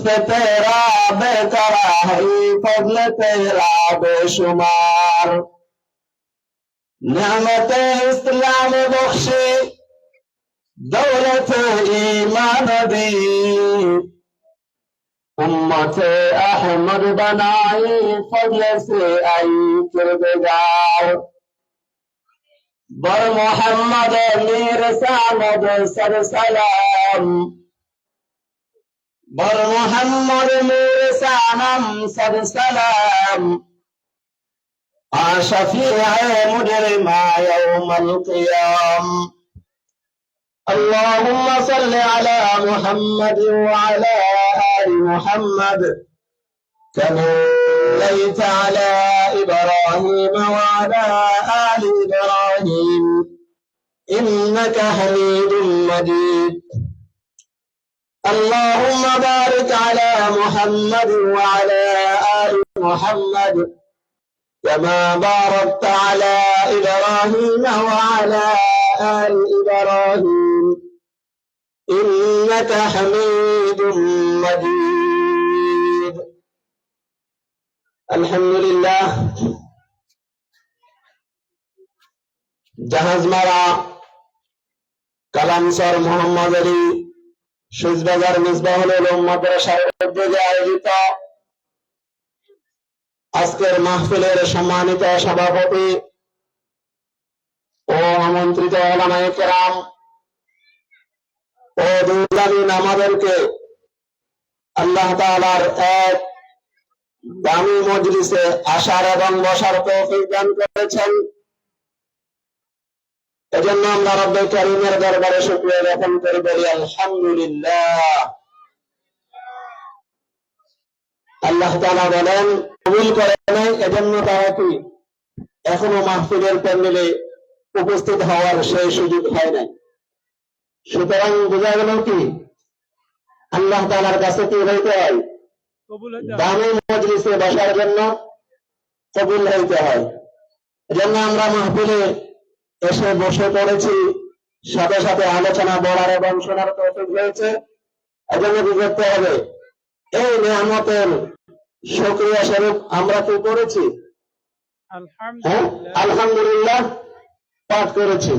لطف تیرا بے کراہی فضل تیرا بے شمار نعمت اسلام بخشی دولت ایمان دی امت احمد بنائی فضل سے آئی کردگار بر محمد میر سامد سر سلام বড় মোহাম্মদ سلام سب سلام মুদের মা يوم القيام اللهم صل على محمد وعلى آل محمد كما صليت على إبراهيم وعلى آل إبراهيم إنك حميد مجيد اللهم بارك على محمد وعلى آل محمد كما باركت على إبراهيم وعلى آل إبراهيم إنك حميد مجيد الحمد لله জাহাজ মারা কালামসর মোহাম্মদ আলী সুজবাজার মিসবাহুল উলুম মাদ্রাসার উদ্যোগে আয়োজিত আজকের মাহফিলের সম্মানিত সভাপতি ও আমন্ত্রিত ওলামায়ে কেরাম ও দুর্গামীন আমাদেরকে আল্লাহ তাআলার এক দামি মজলিসে আসার এবং বসার তৌফিক দান করেছেন। এজন্য আমরা রব্বে করিমের দরবারে শুকরিয়া জ্ঞাপন করে বলি আলহামদুলিল্লাহ। আল্লাহ তাআলা বলেন কবুল করে নাই এজন্য তারা কি? এখনও মাহফিলের প্যান্ডেলে উপস্থিত হওয়ার সেই সুযোগ হয় নাই। সুতরাং বোঝা গেল কি? আল্লাহ তাআলার কাছে কি হইতে হয়। দামি মজলিসে বসার জন্য কবুল হইতে হয়। এজন্য আমরা মাহফিলে এসে বসে পড়েছি। সাথে সাথে আলোচনা বলার এবং শোনার তৌফিক হয়েছে। এজন্য কি করতে হবে। এই নিয়ামতের সক্রিয়া স্বরূপ আমরা কি করেছি? হ্যাঁ? আলহামদুলিল্লাহ আলহামদুলিল্লাহ পাঠ করেছি।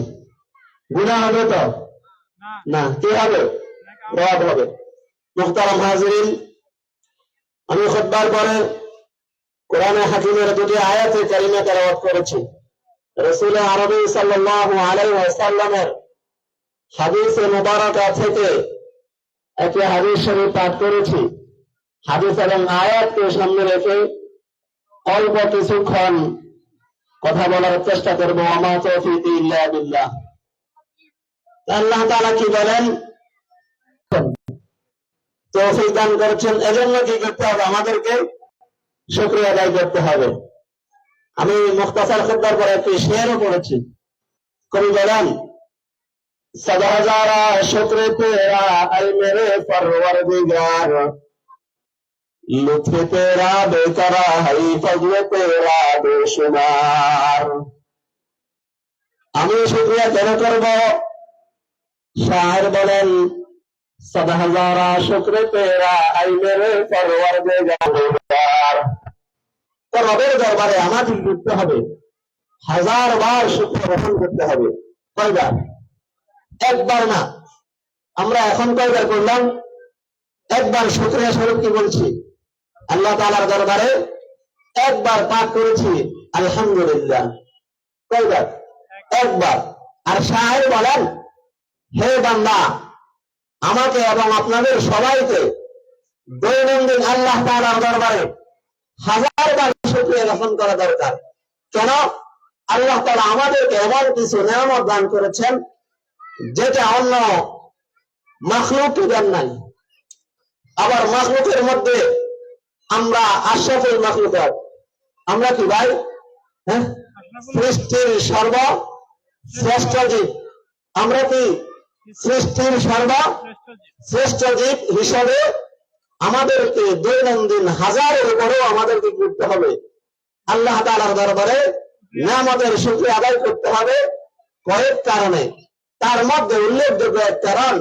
গুণা হবে তো? না। কি হবে? রদ হবে। মুখতারাম হাজিরিন আমি খুতবার পরে কোরআনে হাকিমের দুটি আয়াতে কারিমা তেলাওয়াত করেছি। আরবি মুবারাকা থেকে একটি হাদিস শরীফ পাঠ করেছি। হাদিস এবং আয়াতকে সামনে রেখে অল্প কিছুক্ষণ কথা বলার চেষ্টা করব। আমা তৌফিক ইল্লা বিল্লাহ। আল্লাহ তাআলা কি বলেন? তৌফিক দান করেছেন। এজন্য কি করতে হবে? আমাদেরকে শুকরিয়া আদায় করতে হবে। আমি মুখতাসার খুতবার পরে একটি শেয়ারও পড়েছি। কবি বলেন শুক্র তেরা আই মেরে লুৎফ তেরা বেকরা, হাই তেরা বেশুমার। আমি শুক্রিয়া কেন করব। শায়ের বলেন সদা হাজারা শুক্র তেরা আই মেরে পরওয়ারদিগার তো রবের দরবারে আমাদের করতে হবে। হাজার বার শুক্র গ্রহণ করতে হবে। কয়বার? একবার না। আমরা এখন কয়বার করলাম? একবার শুক্রিয়া স্বরূপ কি বলছি? আল্লাহ তাআলার দরবারে একবার পাঠ করেছি, আলহামদুলিল্লাহ। কয়বার? একবার। আর সাহেব বলেন, হে বান্দা, আমাকে এবং আপনাদের সবাইকে দৈনন্দিন আল্লাহ তাআলার দরবারে হাজার বার শুক্রিয়া জ্ঞাপন করা দরকার। কেন আল্লাহ তাআলা আমাদেরকে এমন কিছু নিয়ামত দান করেছেন, যেটা অন্য মাখলুক দেন নাই। আবার মাখলুকের মধ্যে আমরা আশরাফুল মাখলুক আমরা কি ভাই? হ্যাঁ? সৃষ্টির সর্ব শ্রেষ্ঠ জীব। আমরা কি? সৃষ্টির সর্ব শ্রেষ্ঠ জীব হিসাবে আমাদেরকে দৈনন্দিন হাজারের উপরেও আমাদেরকে করতে হবে। আল্লাহ তালার দরবারে নামাজের সুখে আদায় করতে হবে কয়েক কারণে। তার মধ্যে উল্লেখযোগ্য এক কারণ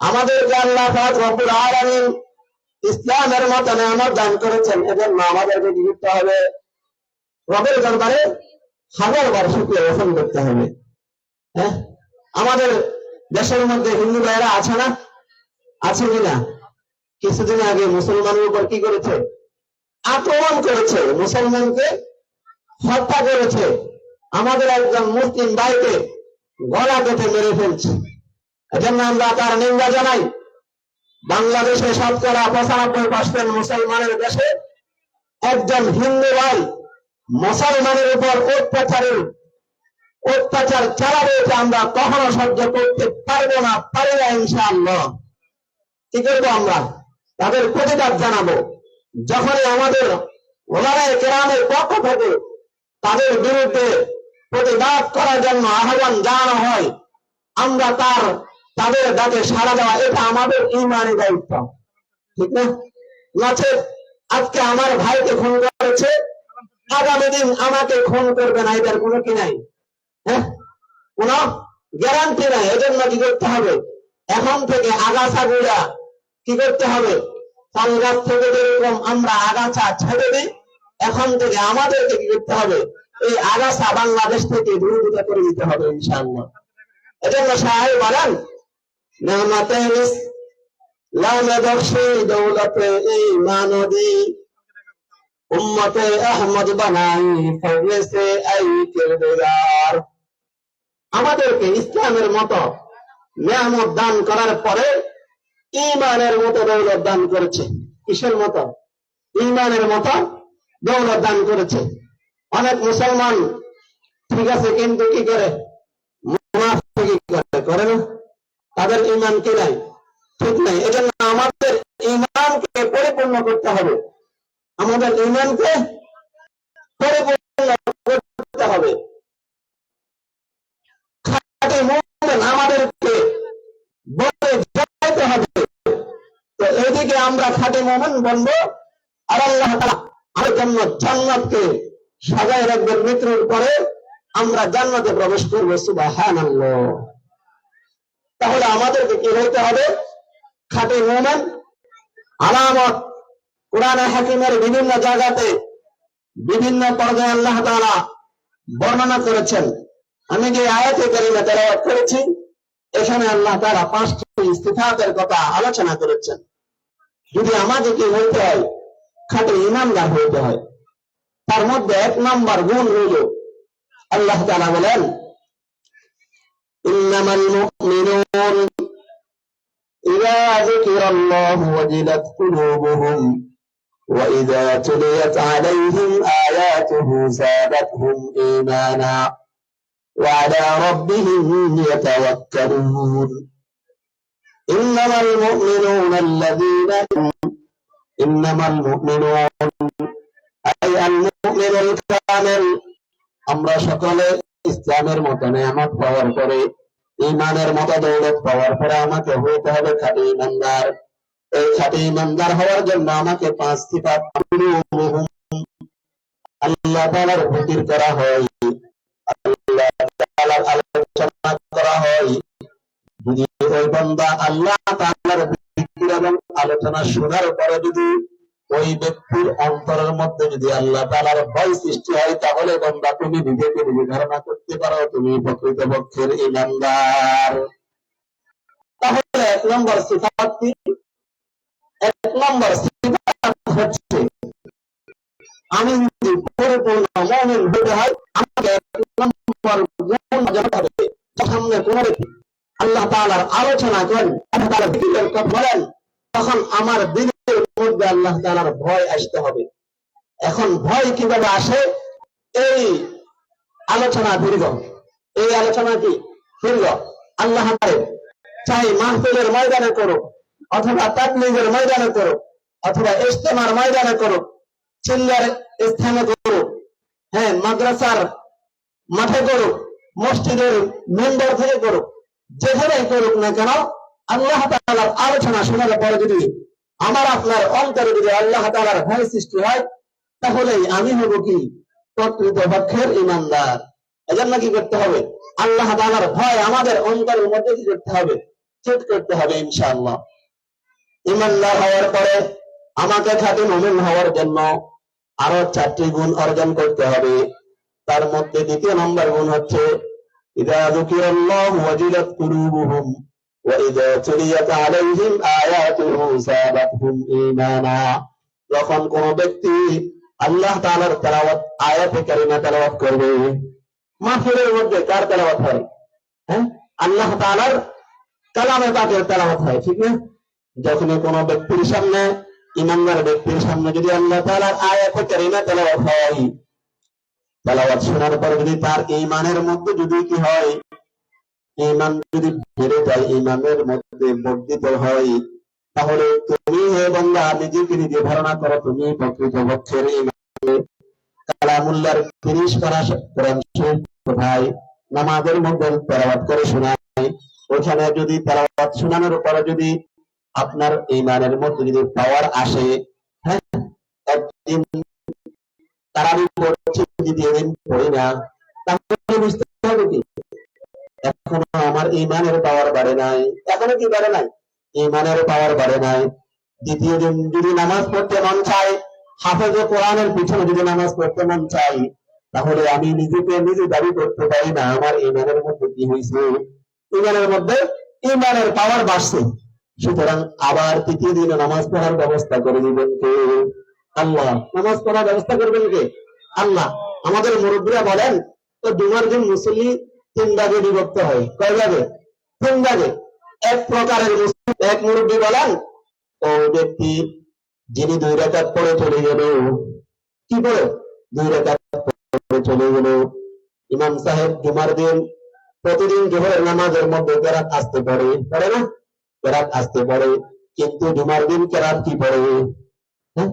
আমাদের জানলা রব্বুল ইসলামের মত নিয়ামত দান করেছেন এজন্য আমাদেরকে কি করতে হবে। রবের দরবারে হাজার বার শুক্রিয়া গ্রহণ করতে হবে। হ্যাঁ? আমাদের দেশের মধ্যে হিন্দু ভাইয়েরা আছে না? আছে কিনা কিছুদিন আগে মুসলমানের উপর কি করেছে? আক্রমণ করেছে। মুসলমানকে হত্যা করেছে। আমাদের একজন মুসলিম ভাইকে গলা কেটে মেরে ফেলছে। এজন্য আমরা তার নিন্দা জানাই। বাংলাদেশে শতকরা পঁচানব্বই পার্সেন্ট মুসলমানের দেশে একজন হিন্দু ভাই মুসলমানের উপর অত্যাচারের অত্যাচার চালাবে এটা আমরা কখনো সহ্য করতে পারব না, পারি না ইনশাআল্লাহ। কি করব আমরা? তাদের প্রতিবাদ জানাব। যখনই আমাদের ওলারায় কেরামের পক্ষ থেকে তাদের বিরুদ্ধে প্রতিবাদ করার জন্য আহ্বান জানানো হয়, আমরা তার তাদের দাঁতে সাড়া দেওয়া, এটা আমাদের ইমানি দায়িত্ব। ঠিক না? আজকে আমার ভাইকে খুন করেছে, আগামী দিন আমাকে খুন করবে না, এটার কোনো কি নাই? হ্যাঁ? কোন গ্যারান্টি নাই, এজন্য কি করতে হবে? এখন থেকে আগাছা গুড়া কি করতে হবে? ফল গাছ থেকে যেরকম আমরা আগাছা ছেড়ে দিই, এখন থেকে আমাদেরকে কি করতে হবে? এই আগাছা বাংলাদেশ থেকে দূরীভূত করে দিতে হবে, ইনশাআল্লাহ। এজন্য সাহেব বলেন দৌলতে ঈমান দি উম্মতে আহমদ বানাই ফজলে সে আই কিরদার আমাদেরকে ইসলামের মতো নিয়ামত দান করার পরে ইমানের মতো দৌলত দান করেছে। কিসের মতো? ইমানের মতো দৌলত দান করেছে। অনেক মুসলমান ঠিক আছে, কিন্তু কি করে? মুনাফিকি করে? করে না? তাদের ইমান কি নাই? ঠিক নাই। এজন্য আমাদের ইমানকে পরিপূর্ণ করতে হবে। আমাদের ইমানকে পরিপূর্ণ করতে হবে। আমাদেরকে বলে যাইতে হবে। তো এদিকে আমরা খাঁটি মুমিন বলব আর আল্লাহ আমার জন্য সাজায় রাখবেন মৃত্যুর পরে আমরা জান্নাতে প্রবেশ করব, সুবহানাল্লাহ। তাহলে আমাদেরকে কি হইতে হবে? খাঁটি মুমিন আলামত কোরআনে হাকিমের বিভিন্ন জায়গাতে বিভিন্ন পর্যায়ে আল্লাহ তাআলা বর্ণনা করেছেন। আমি যে আয়াতে কারিমা তেলাওয়াত করেছি, এখানে আল্লাহ তাআলা পাঁচটি ইস্তিফাতের কথা আলোচনা করেছেন। যদি আমাদের কি হইতে হয়, খাঁটি ইমানদার হইতে হয়, তার মধ্যে এক নম্বর গুণ হইল, আল্লাহ তারা বলেন ইন্নামাল মুমিনুন إذا ذكر الله وجلت قلوبهم وإذا تليت عليهم آياته زادتهم إيمانا وعلى ربهم يتوكلون إنما المؤمنون الذين إنما المؤمنون أي المؤمن الكامل আমরা সকলে ইসলামের মতো নিয়ামত পাওয়ার পরে ইমানের মতো দৌলত পাওয়ার পরে আমাকে হইতে হবে খাঁটি ইমানদার। এই খাঁটি ইমানদার হওয়ার জন্য আমাকে পাঁচ সিফাত আল্লাহ করা হয়। আলোচনা করা হয়। যদি ওই বান্দা আল্লাহ আলোচনা শোনার পরে যদি ওই ব্যক্তির অন্তরের মধ্যে যদি আল্লাহ তাআলার ভয় সৃষ্টি হয়, তাহলে বান্দা তুমি নিজেকে নিজে ধারণা করতে পারো, তুমি প্রকৃত পক্ষের ইমানদার। আলোচনা করেন বলেন তখন আমার দিনের মধ্যে আল্লাহ তাআলার ভয় আসতে হবে। এখন ভয় কীভাবে আসে? এই আলোচনা দীর্ঘ। এই আলোচনা কি? দীর্ঘ। আল্লাহ চাই মাহফিলের ময়দানে করুক, অথবা তাকলিগের ময়দানে অথবা ইজতেমার ময়দানে করুক, চিল্লার স্থানে করুক হ্যাঁ মাদ্রাসার মাঠে করুক, মসজিদের মেম্বার থেকে করুক, যেখানেই করুক না কেন, আল্লাহ তাআলার আলোচনা শোনার পরে যদি আমার আপনার অন্তরে যদি আল্লাহ তাআলার ভয় সৃষ্টি হয়, তাহলেই আমি হব কি? প্রকৃত পক্ষের ইমানদার এজন্য কি করতে হবে? আল্লাহ তাআলার ভয় আমাদের অন্তরের মধ্যে কি করতে হবে? চেট করতে হবে ইনশাআল্লাহ। ইমানদার হওয়ার পরে আমাকে খাঁটি মুমিন হওয়ার জন্য আরও চারটি গুণ অর্জন করতে হবে। তার মধ্যে দ্বিতীয় নম্বর গুণ হচ্ছে, ইদা যুকিরাল্লাহু ওয়াজিলাত কুলুবুহুম। ইদা তুলিয়াত আলাইহিম আয়াতুহু যাদাতহুম ঈমানা যখন কোন ব্যক্তি আল্লাহ তাআলার তেলাওয়াত, আয়াতে কারিমা তেলাওয়াত করবে, মাহফিলের মধ্যে কার তেলাওয়াত হয়? হ্যাঁ? আল্লাহ তাআলার কালামে পাকের তেলাওয়াত হয়, ঠিক না? যখনই কোন ব্যক্তির সামনে, ইমানদার ব্যক্তির সামনে যদি আল্লাহ তাআলার আয়াতে কারিমা তেলাওয়াত হয়, তেলাওয়াত শোনার পরে যদি তার ঈমানের মধ্যে যদি কি হয় ঈমান যদি বেড়ে যায়, ঈমানের মধ্যে বর্ধিত হয়, তাহলে তুমি হে বান্দা নিজেকে নিজে ধারণা করো, তুমি প্রকৃত পক্ষের ঈমানে কালামুল্লাহর তিরিশ পারা কোরআন কোথায়? নামাজের মধ্যে তেলাওয়াত করে শোনায়। ওখানে যদি তেলাওয়াত শোনানোর পরে যদি আপনার ঈমানের মধ্যে যদি পাওয়ার আসে হ্যাঁ? তারাবি যদি এদিন পড়ি না, তাহলে বুঝতে হবে কি? এখনও আমার ইমানের পাওয়ার বাড়ে নাই। এখনও কি বাড়ে নাই? ইমানের পাওয়ার বাড়ে নাই। দ্বিতীয় দিন যদি নামাজ পড়তে মন চাই হাফেজে কোরআনের পিছনে যদি নামাজ পড়তে মন চাই তাহলে আমি নিজেকে নিজে দাবি করতে পারি না, আমার ইমানের মধ্যে কি হয়েছে? ইমানের মধ্যে ইমানের পাওয়ার বাড়ছে। সুতরাং আবার তৃতীয় দিনে নামাজ পড়ার ব্যবস্থা করে দিবেন কে? আল্লাহ। নামাজ পড়ার ব্যবস্থা করবেন কে? আল্লাহ। আমাদের মুরব্বীরা বলেন, তো জুমার দিন মুসল্লি তিন ভাগে বিভক্ত হয়। কয় ভাগে? তিন ভাগে এক প্রকারের এক মুরব্বী বলেন, ও ব্যক্তি যিনি দুই রাকাত পড়ে চলে গেল। কি পড়ে? দুই রাকাত পড়ে চলে গেল। ইমাম সাহেব জুমার দিন প্রতিদিন জোহরের নামাজের মধ্যে কেরাত আসতে পারে। পারে না? কেরাত আসতে পারে। কিন্তু জুমার দিন কেরাত কি পড়ে? হ্যাঁ?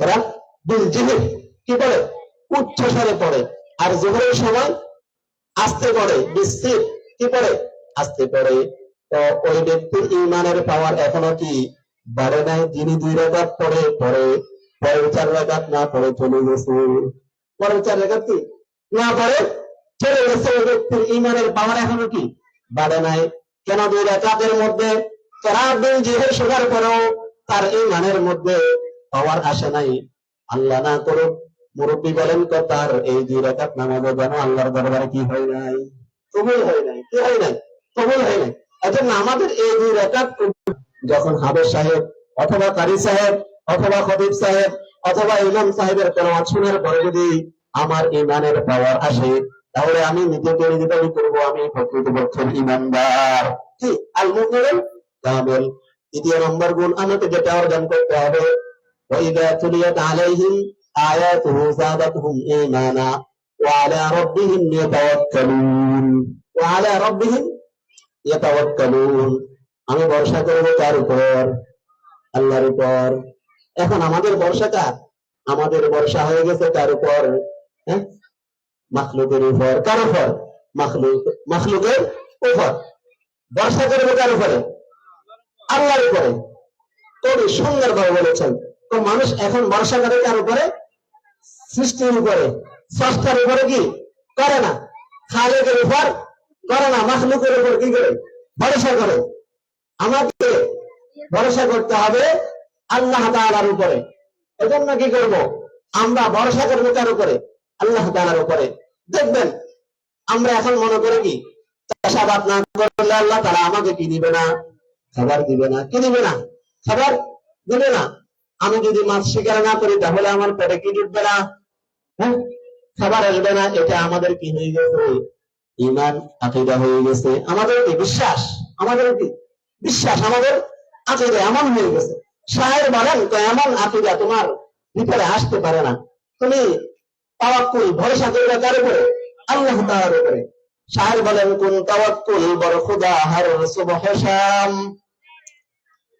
কেরাত? বিল কি পড়ে? উচ্চ স্বরে পড়ে। আর জোহরের সময় আসতে পড়ে বিস্তৃত কি পড়ে আসতে পড়ে তো ওই ব্যক্তির ইমানের পাওয়ার এখনও কি? বাড়ে নাই যিনি দুই রেখাত পড়ে পড়ে পরের চার রেখাত না পড়ে চলে গেছে। পরের চার রেখাত কি? না পড়ে, চলে গেছে। ওই ব্যক্তির ইমানের পাওয়ার এখনও কি? বাড়ে নাই। কেন দুই রেখাতের মধ্যে? কেরাত দিন জিহের শোনার পরেও তার ইমানের মধ্যে পাওয়ার আসে নাই? আল্লাহ না করুক মুরব্বী বলেন তো, তার এই দুই রাকাত নামাজও যেন আল্লাহর দরবারে কি হয় নাই? কবুল হয় নাই, কি হয় নাই? কবুল হয় নাই। আচ্ছা আমাদের এই দুই রেখাত যখন হাবের সাহেব অথবা কারি সাহেব অথবা খদিব সাহেব অথবা ইমাম সাহেবের কোন শোনার পরে যদি আমার ইমানের পাওয়ার আসে, তাহলে আমি নিজেকে নিজে দাবি করব, আমি প্রকৃতপক্ষের ইমানদার। কি? আল মুমিন দ্বিতীয় নম্বর গুণ আমাকে যেটা অর্জন করতে হবে ওয়াইদা তুলিয়াত আলাইহিম آياته زادتهم إيمانا وعلى ربهم يتوكلون وعلى ربهم يتوكلون আমি ভরসা করবো কার উপর আল্লাহর উপর এখন আমাদের ভরসাটা আমাদের ভরসা হয়ে গেছে কার উপর হ্যাঁ মাখলুকের উপর কার উপর মাখলুক মাখলুকের উপর ভরসা করবো কার উপরে আল্লাহর উপরে কবি সুন্দরভাবে বলেছেন তো মানুষ এখন ভরসা করে কার উপরে সৃষ্টির উপরে। স্রষ্টার উপরে কি? করে না। খালেকের উপর করে না। মাখলুকের উপর কি করে? ভরসা করে। আমাকে ভরসা করতে হবে আল্লাহ তাআলার উপরে। এজন্য কি করব? আমরা ভরসা করব কার উপরে? আল্লাহ তাআলার উপরে। দেখবেন, আমরা এখন মনে করি কি? চাষাবাদ না করলে আল্লাহ তারা আমাকে কি দিবে না? খাবার দিবে না। কি দিবে না? খাবার দিবে না। আমি যদি মাছ শিকার না করি, তাহলে আমার পেটে কি ঢুকবে না? হ্যাঁ? খাবার আসবে না, এটা আমাদের কি হয়ে গেছে? ইমান আকিদা হয়ে গেছে। আমাদের কি? বিশ্বাস। আমাদের কি? বিশ্বাস আমাদের আকিদা এমন হয়ে গেছে। শাহের বলেন তো এমন আকিদা তোমার ভিতরে আসতে পারে না। তুমি তাওয়াক্কুল, ভরসা করবে কার উপরে? আল্লাহ তাআলার উপরে। শাহের বলেন কোন তাওয়াক্কুল? বড় খুদা হার সুবহ শাম।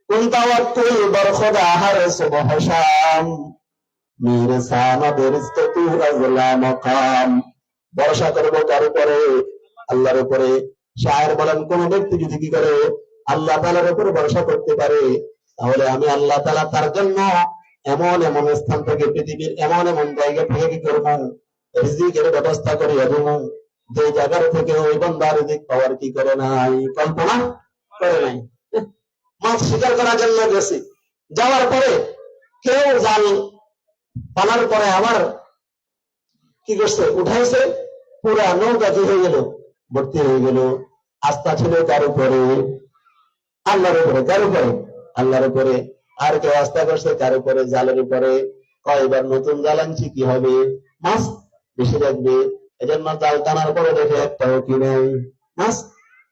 কোন তাওয়াক্কুল? বড় খুদা হার সুবহ শাম। ভরসা করব কার উপরে, আল্লাহর উপরে। শায়ের বলেন, কোন ব্যক্তি যদি কি করে আল্লাহ তালার উপরে ভরসা করতে পারে, তাহলে আমি আল্লাহ তালা তার জন্য এমন এমন স্থান থেকে, পৃথিবীর এমন এমন জায়গা থেকে কি করব? রিজিকের ব্যবস্থা করে এবং যে জায়গার থেকে ওই বান্দা রিজিক পাওয়ার কি করে নাই? কল্পনা করে নাই। মাছ শিকার করার জন্য গেছি। যাওয়ার পরে কেউ জাল পালার পরে আবার কি করছে? উঠাইছে, পুরা নৌকা কি হয়ে গেল, ভর্তি হয়ে গেল। আস্থা ছিল কার উপরে? আল্লাহর উপরে। কার উপরে? আল্লাহর উপরে। আর কেউ আস্থা করছে কার উপরে? জালের উপরে। কয়বার নতুন জাল আনছি, কি হবে? মাছ বেশি রাখবে এজন্য জাল টানার পরে দেখে একটাও কি নেই। মাছ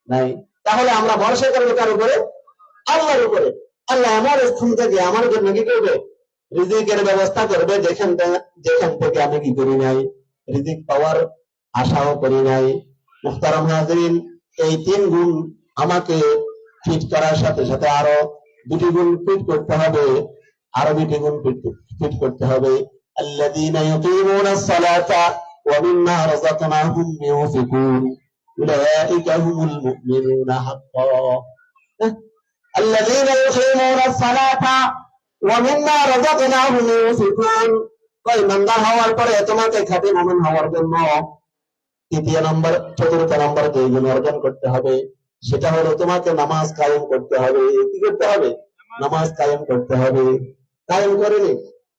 নাই। তাহলে আমরা ভরসা করব কার উপরে? আল্লাহর উপরে। আল্লাহ আমার স্থান থেকে আমার জন্য কি করবে? রিজিকের ব্যবস্থা করবে যেখান থেকে- যেখান থেকে আমি কি করি নাই রিজিক পাওয়ার আশাও করি নাই মুখতারাম হাজরিন এই তিন গুণ আমাকে ফিট করার সাথে সাথে আরো দুটি গুণ ফিট করতে হবে আরো দুটি গুণ ফিট করতে হবে الذين يقيمون الصلاة ومما رزقناهم ينفقون أولئك هم المؤمنون حقا الذين يقيمون الصلاة হওয়ার পরে তোমাকে হওয়ার জন্য তৃতীয় নম্বর, চতুর্থ নম্বর যে গুণ অর্জন করতে হবে। সেটা হলো তোমাকে নামাজ কায়েম করতে হবে। কি করতে হবে? নামাজ কায়েম করতে হবে। কায়েম করে নি।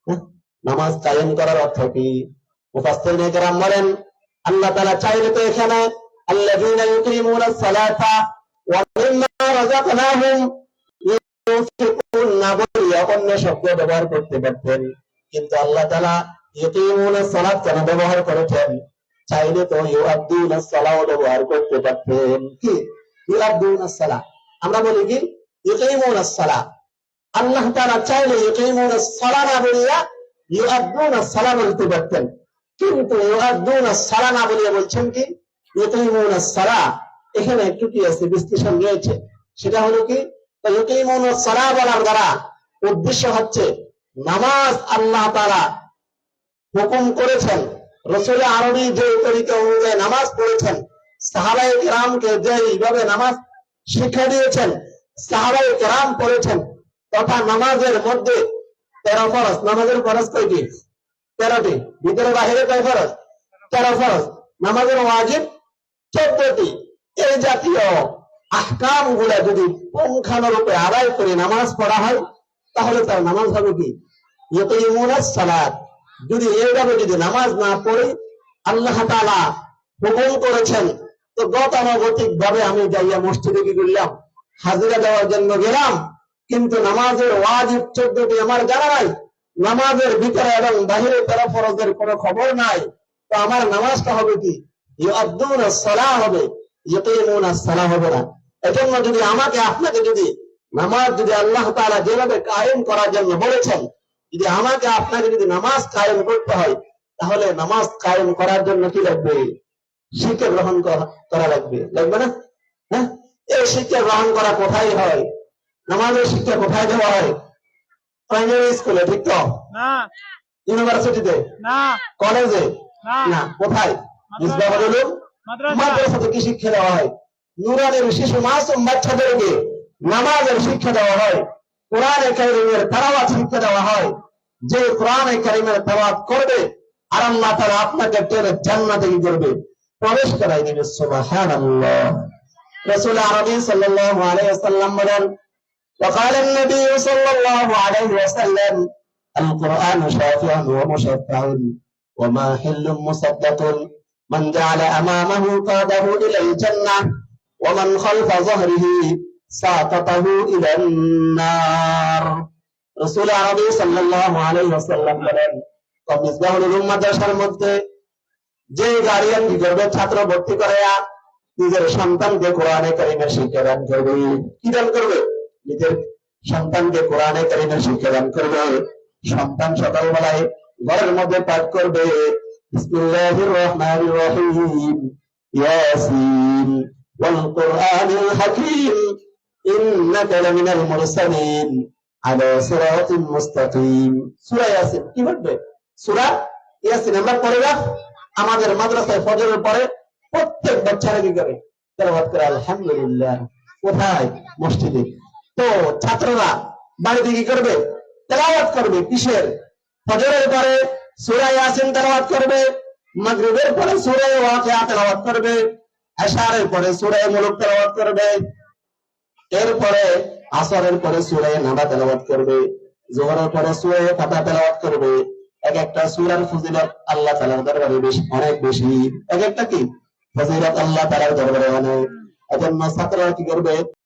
হ্যাঁ? নামাজ কায়েম করার অর্থ কি? মুফাসসিরনেকেরাম বলেন, আল্লাহ তালা চাইলে তো এখানে আল্লাযীনা ইউকিমুনা সালাতা অন্য শব্দ ব্যবহার করতে পারতেন। কিন্তু আল্লাহ ইউকিমুনা সালাত কেন ব্যবহার করেছেন? চাইলে তো সালাও ব্যবহার করতে পারতেন। কি? ইউআদ্দুনা সালা আমরা বলি কি? আল্লাহ চাইলে বলিয়া সালা বলতে পারতেন। কিন্তু বলিয়া বলছেন কি? সালা এখানে একটু কি আছে বিশ্লেষণ রয়েছে? সেটা হলো কি? সালা বলার দ্বারা উদ্দেশ্য হচ্ছে নামাজ আল্লাহ তাআলা হুকুম করেছেন। রসুল আরবি যে তরিকা অনুযায়ী নামাজ পড়েছেন সাহাবাই কেরামকে যে এইভাবে নামাজ শিক্ষা দিয়েছেন সাহাবাই কেরাম পড়েছেন, তথা নামাজের মধ্যে তেরো ফরজ, নামাজের ফরজ কয়টি? তেরোটি। ভিতরে বাহিরে কয় ফরজ? তেরো ফরজ। নামাজের ওয়াজিব চোদ্দটি। এই জাতীয় আহকামগুলা যদি পুঙ্খানুরূপে আদায় করে নামাজ পড়া হয় তাহলে তার নামাজ হবে কি? যদি এইভাবে যদি নামাজ না পড়ে, আল্লাহ হুকুম করেছেন, তো গতানুগতিক ভাবে আমি যাইয়া মসজিদে কি করলাম? হাজিরা দেওয়ার জন্য গেলাম। কিন্তু নামাজের ওয়াজিব চোদ্দটি আমার জানা নাই। নামাজের ভিতরে এবং বাহিরে তারা ফরজের কোনো খবর নাই। তো আমার নামাজটা হবে কি? সালাহ হবে। সালাহ হবে না। এজন্য যদি আমাকে, আপনাকে যদি নামাজ যদি আল্লাহ তাআলা যেভাবে কায়েম করার জন্য বলেছেন যদি আমাকে আপনাকে যদি নামাজ কায়েম করতে হয় তাহলে নামাজ কায়েম করার জন্য কি লাগবে? শিক্ষা গ্রহণ করা লাগবে। লাগবে না? হ্যাঁ এই শিক্ষা গ্রহণ করা কোথায় হয়? নামাজের শিক্ষা কোথায় দেওয়া হয়? প্রাইমারি স্কুলে ঠিক তো? ইউনিভার্সিটিতে কলেজে না। কোথায়? মাদ্রাসাতে কি শিক্ষা দেওয়া হয়? নুরানের শিশু মাসুম বাচ্চাদেরকে নামাজের শিক্ষা দেওয়া হয় কোরআনে কারিমের তালাওয়াত শিক্ষা দেওয়া হয় যে কোরআনে কারিমের তালাওয়াত করবে আর আল্লাহ তাআলা আপনাকে টেনে জান্নাতে কি করবে প্রবেশ করাই দিবে সুবহানাল্লাহ রাসূল আরবি সাল্লাল্লাহু আলাইহি ওয়াসাল্লাম বলেন وقال النبي صلى الله عليه وسلم القرآن شافع ومشفع وماحل مصدق من جعل أمامه قاده إلى الجنة ومن خلف ظهره সাতাতাহু ইলান নার। রাসূল আরবী সাল্লাল্লাহু আলাইহি ওয়াসাল্লাম বলেন কমিসবাহুল উলুম মাদ্রাসার মধ্যে যে গার্ডিয়ান বিগত ছাত্র ভর্তি করায়া নিজের সন্তানকে কোরআনে কারিমের শিক্ষা দান করবে। কি দান করবে? নিজের সন্তানকে কোরআনে কারিমের শিক্ষা দান করবে। সন্তান সকালবেলায় ঘরের মধ্যে পাঠ করবে। বিসমিল্লাহির রহমানির রহিম। ইয়াসিন। ওয়াল কোরআনিল হাকিম। আমাদের মাদ্রাসায় ফজরের পরে প্রত্যেক বাচ্চারা কি করে? আলহামদুলিল্লাহ। কোথায়? মসজিদে। তো ছাত্ররা বাড়িতে কি করবে? তেলাওয়াত করবে। কিসের? ফজরের পরে সূরা ইয়াসিন তেলাওয়াত করবে। মাগরিবের পরে সূরা ওয়াকিয়া তেলাওয়াত করবে। এশারের পরে সূরা মুলক তেলাওয়াত করবে। এরপরে আসরের পরে সুরে নাদা তেলাওয়াত করবে, জোহরের পরে সুরে ফাতা তেলাওয়াত করবে। এক একটা সুরার ফজিলত আল্লাহ তাআলার দরবারে বেশি, অনেক বেশি। এক একটা কি? ফজিলত আল্লাহ তাআলার দরবারে অনেক। এজন্য ছাত্ররা কি করবে?